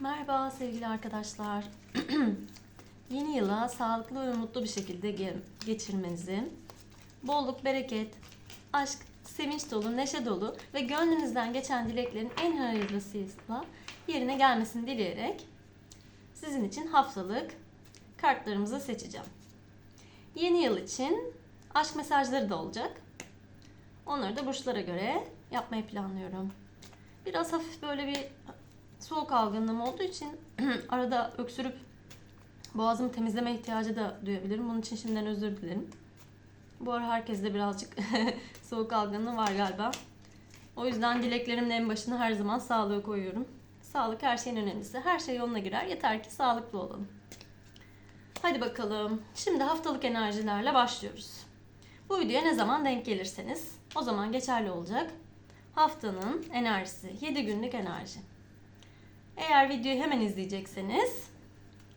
Merhaba sevgili arkadaşlar. Yeni yıla sağlıklı ve mutlu bir şekilde ge- geçirmenizi, bolluk, bereket, aşk, sevinç dolu, neşe dolu ve gönlünüzden geçen dileklerin en hayırlısıyla yerine gelmesini dileyerek sizin için haftalık kartlarımızı seçeceğim. Yeni yıl için aşk mesajları da olacak. Onları da burçlara göre yapmayı planlıyorum. Biraz hafif böyle bir soğuk algınlığım olduğu için arada öksürüp boğazımı temizleme ihtiyacı da duyabilirim. Bunun için şimdiden özür dilerim. Bu ara herkeste birazcık soğuk algınlığı var galiba. O yüzden dileklerimin en başına her zaman sağlığı koyuyorum. Sağlık her şeyin önemlisi. Her şey yoluna girer. Yeter ki sağlıklı olalım. Hadi bakalım. Şimdi haftalık enerjilerle başlıyoruz. Bu videoya ne zaman denk gelirseniz o zaman geçerli olacak. Haftanın enerjisi, 7 günlük enerji. Eğer videoyu hemen izleyecekseniz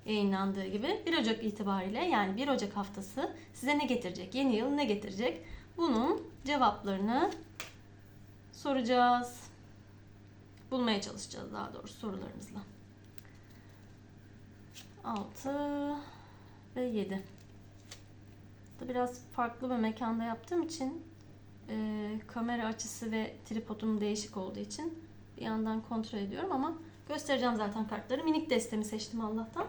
yayınlandığı gibi 1 Ocak itibariyle yani 1 Ocak haftası size ne getirecek? Yeni yıl ne getirecek? Bunun cevaplarını soracağız. Bulmaya çalışacağız daha doğrusu sorularımızla. 6 ve 7. Da biraz farklı bir mekanda yaptığım için e, kamera açısı ve tripodum değişik olduğu için bir yandan kontrol ediyorum ama göstereceğim zaten kartları. Minik destemi seçtim Allah'tan.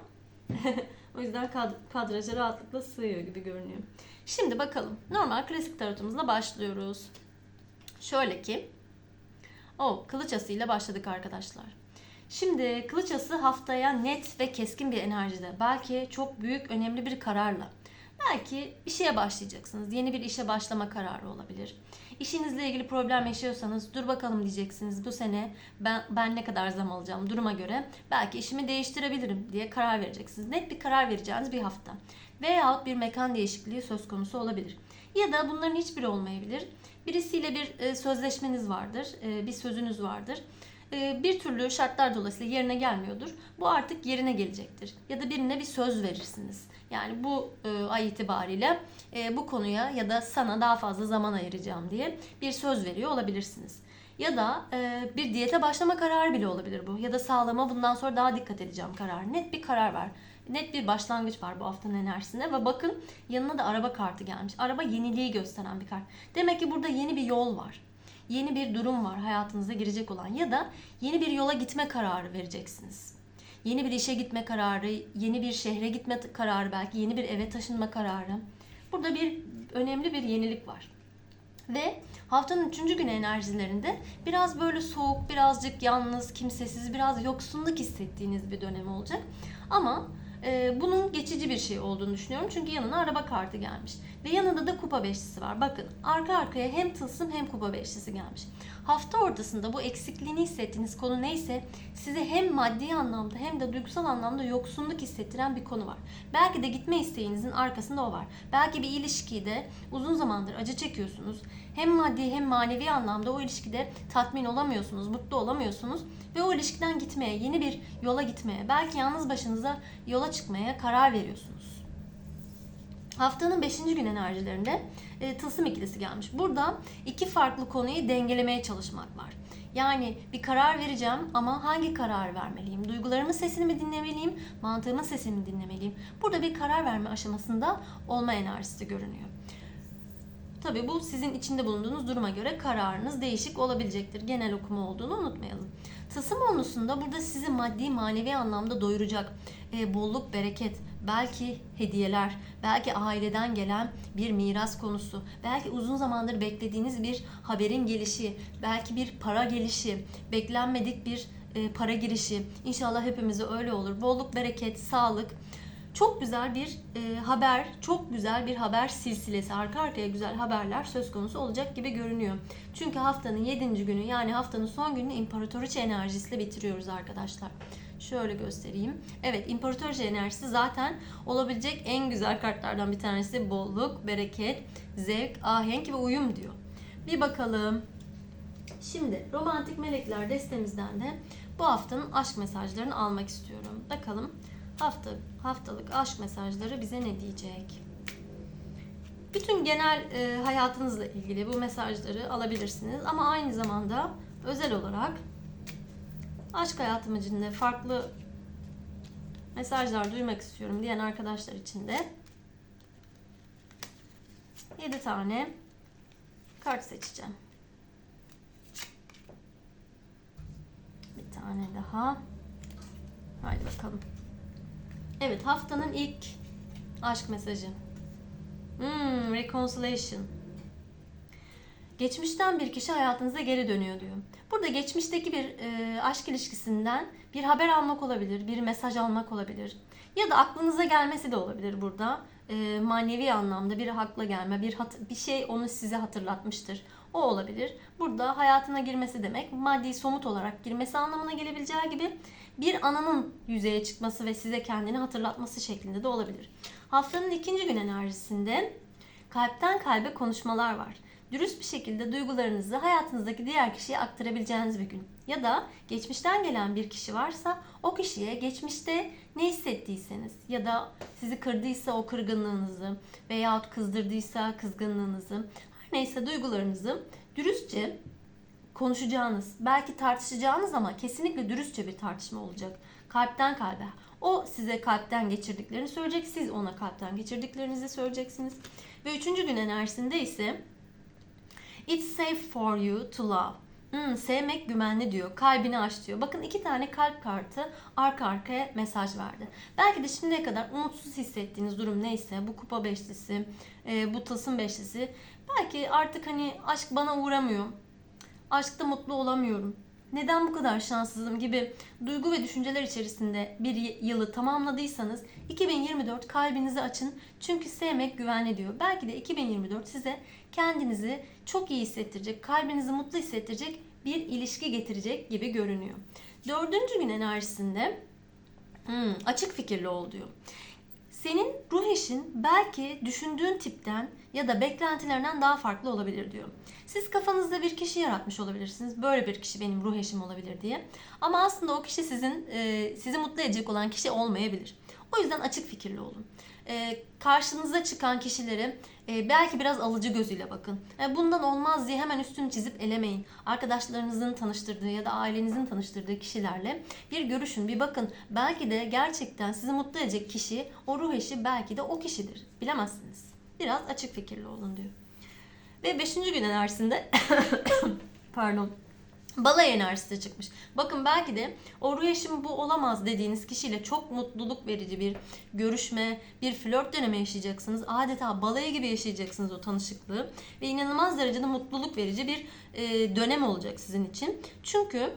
o yüzden kad- kadraja rahatlıkla sığıyor gibi görünüyor. Şimdi bakalım. Normal klasik tarotumuzla başlıyoruz. Şöyle ki o kılıç asıyla başladık arkadaşlar. Şimdi kılıç ası haftaya net ve keskin bir enerjide. Belki çok büyük, önemli bir kararla. Belki bir şeye başlayacaksınız. Yeni bir işe başlama kararı olabilir. İşinizle ilgili problem yaşıyorsanız dur bakalım diyeceksiniz. Bu sene ben, ben ne kadar zam alacağım duruma göre belki işimi değiştirebilirim diye karar vereceksiniz. Net bir karar vereceğiniz bir hafta. Veyahut bir mekan değişikliği söz konusu olabilir. Ya da bunların hiçbiri olmayabilir. Birisiyle bir e, sözleşmeniz vardır, e, bir sözünüz vardır bir türlü şartlar dolayısıyla yerine gelmiyordur. Bu artık yerine gelecektir. Ya da birine bir söz verirsiniz. Yani bu e, ay itibariyle e, bu konuya ya da sana daha fazla zaman ayıracağım diye bir söz veriyor olabilirsiniz. Ya da e, bir diyete başlama kararı bile olabilir bu. Ya da sağlığıma bundan sonra daha dikkat edeceğim kararı. Net bir karar var. Net bir başlangıç var bu haftanın enerjisinde ve bakın yanına da araba kartı gelmiş. Araba yeniliği gösteren bir kart. Demek ki burada yeni bir yol var yeni bir durum var hayatınıza girecek olan ya da yeni bir yola gitme kararı vereceksiniz. Yeni bir işe gitme kararı, yeni bir şehre gitme kararı belki yeni bir eve taşınma kararı. Burada bir önemli bir yenilik var. Ve haftanın üçüncü günü enerjilerinde biraz böyle soğuk, birazcık yalnız, kimsesiz, biraz yoksunluk hissettiğiniz bir dönem olacak. Ama e, bunun geçici bir şey olduğunu düşünüyorum. Çünkü yanına araba kartı gelmiş. Ve yanında da kupa beşlisi var. Bakın arka arkaya hem tılsım hem kupa beşlisi gelmiş. Hafta ortasında bu eksikliğini hissettiğiniz konu neyse size hem maddi anlamda hem de duygusal anlamda yoksunluk hissettiren bir konu var. Belki de gitme isteğinizin arkasında o var. Belki bir ilişkide uzun zamandır acı çekiyorsunuz. Hem maddi hem manevi anlamda o ilişkide tatmin olamıyorsunuz, mutlu olamıyorsunuz ve o ilişkiden gitmeye, yeni bir yola gitmeye, belki yalnız başınıza yola çıkmaya karar veriyorsunuz. Haftanın 5. gün enerjilerinde e, tılsım ikilisi gelmiş. Burada iki farklı konuyu dengelemeye çalışmak var. Yani bir karar vereceğim ama hangi karar vermeliyim? Duygularımın sesini mi dinlemeliyim? Mantığımın sesini mi dinlemeliyim? Burada bir karar verme aşamasında olma enerjisi görünüyor. Tabii bu sizin içinde bulunduğunuz duruma göre kararınız değişik olabilecektir. Genel okuma olduğunu unutmayalım. Tılsım onlusunda burada sizi maddi manevi anlamda doyuracak e, bolluk, bereket, belki hediyeler, belki aileden gelen bir miras konusu, belki uzun zamandır beklediğiniz bir haberin gelişi, belki bir para gelişi, beklenmedik bir e, para girişi. İnşallah hepimize öyle olur. Bolluk, bereket, sağlık, çok güzel bir e, haber, çok güzel bir haber silsilesi, arka arkaya güzel haberler söz konusu olacak gibi görünüyor. Çünkü haftanın 7. günü yani haftanın son gününü imparatoriçe enerjisiyle bitiriyoruz arkadaşlar. Şöyle göstereyim. Evet imparatoriçe enerjisi zaten olabilecek en güzel kartlardan bir tanesi. Bolluk, bereket, zevk, ahenk ve uyum diyor. Bir bakalım. Şimdi romantik melekler destemizden de bu haftanın aşk mesajlarını almak istiyorum. Bakalım hafta haftalık aşk mesajları bize ne diyecek? Bütün genel e, hayatınızla ilgili bu mesajları alabilirsiniz ama aynı zamanda özel olarak aşk hayatım içinde farklı mesajlar duymak istiyorum diyen arkadaşlar için de 7 tane kart seçeceğim. Bir tane daha. Haydi bakalım. Evet haftanın ilk aşk mesajı. Hmm, reconciliation. Geçmişten bir kişi hayatınıza geri dönüyor diyor. Burada geçmişteki bir e, aşk ilişkisinden bir haber almak olabilir, bir mesaj almak olabilir. Ya da aklınıza gelmesi de olabilir burada. E, manevi anlamda bir hakla gelme, bir hat- bir şey onu size hatırlatmıştır. O olabilir. Burada hayatına girmesi demek maddi somut olarak girmesi anlamına gelebileceği gibi bir anının yüzeye çıkması ve size kendini hatırlatması şeklinde de olabilir. Haftanın ikinci gün enerjisinde kalpten kalbe konuşmalar var. Dürüst bir şekilde duygularınızı hayatınızdaki diğer kişiye aktarabileceğiniz bir gün. Ya da geçmişten gelen bir kişi varsa o kişiye geçmişte ne hissettiyseniz ya da sizi kırdıysa o kırgınlığınızı veyahut kızdırdıysa kızgınlığınızı neyse duygularınızı dürüstçe konuşacağınız, belki tartışacağınız ama kesinlikle dürüstçe bir tartışma olacak. Kalpten kalbe. O size kalpten geçirdiklerini söyleyecek, siz ona kalpten geçirdiklerinizi söyleyeceksiniz. Ve üçüncü gün enerjisinde ise It's safe for you to love. Hmm, sevmek güvenli diyor. Kalbini aç diyor. Bakın iki tane kalp kartı arka arkaya mesaj verdi. Belki de şimdiye kadar umutsuz hissettiğiniz durum neyse bu kupa beşlisi, e, bu tılsım beşlisi. Belki artık hani aşk bana uğramıyor. Aşkta mutlu olamıyorum. Neden bu kadar şanssızım gibi duygu ve düşünceler içerisinde bir yılı tamamladıysanız 2024 kalbinizi açın. Çünkü sevmek güvenli diyor. Belki de 2024 size kendinizi çok iyi hissettirecek, kalbinizi mutlu hissettirecek bir ilişki getirecek gibi görünüyor. Dördüncü gün enerjisinde hmm, açık fikirli ol diyor. Senin ruh eşin belki düşündüğün tipten ya da beklentilerinden daha farklı olabilir diyor. Siz kafanızda bir kişi yaratmış olabilirsiniz. Böyle bir kişi benim ruh eşim olabilir diye. Ama aslında o kişi sizin e, sizi mutlu edecek olan kişi olmayabilir. O yüzden açık fikirli olun. E, karşınıza çıkan kişileri e, belki biraz alıcı gözüyle bakın. E, bundan olmaz diye hemen üstünü çizip elemeyin. Arkadaşlarınızın tanıştırdığı ya da ailenizin tanıştırdığı kişilerle bir görüşün, bir bakın. Belki de gerçekten sizi mutlu edecek kişi, o ruh eşi belki de o kişidir. Bilemezsiniz. Biraz açık fikirli olun diyor. Ve 5. gün enerjisinde pardon Balay enerjisi çıkmış. Bakın belki de o eşim bu olamaz dediğiniz kişiyle çok mutluluk verici bir görüşme, bir flört dönemi yaşayacaksınız. Adeta balayı gibi yaşayacaksınız o tanışıklığı. Ve inanılmaz derecede mutluluk verici bir e, dönem olacak sizin için. Çünkü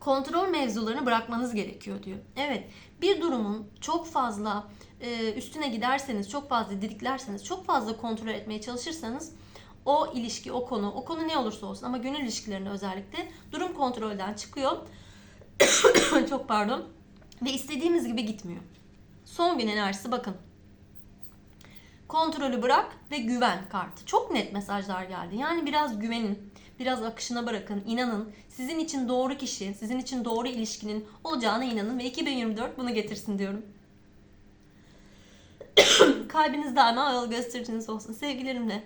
kontrol mevzularını bırakmanız gerekiyor diyor. Evet bir durumun çok fazla e, üstüne giderseniz, çok fazla didiklerseniz, çok fazla kontrol etmeye çalışırsanız o ilişki, o konu, o konu ne olursa olsun ama gönül ilişkilerinde özellikle durum kontrolden çıkıyor. çok pardon. Ve istediğimiz gibi gitmiyor. Son gün enerjisi bakın. Kontrolü bırak ve güven kartı. Çok net mesajlar geldi. Yani biraz güvenin, biraz akışına bırakın, inanın. Sizin için doğru kişi, sizin için doğru ilişkinin olacağına inanın ve 2024 bunu getirsin diyorum. Kalbiniz daima yol göstericiniz olsun. Sevgilerimle.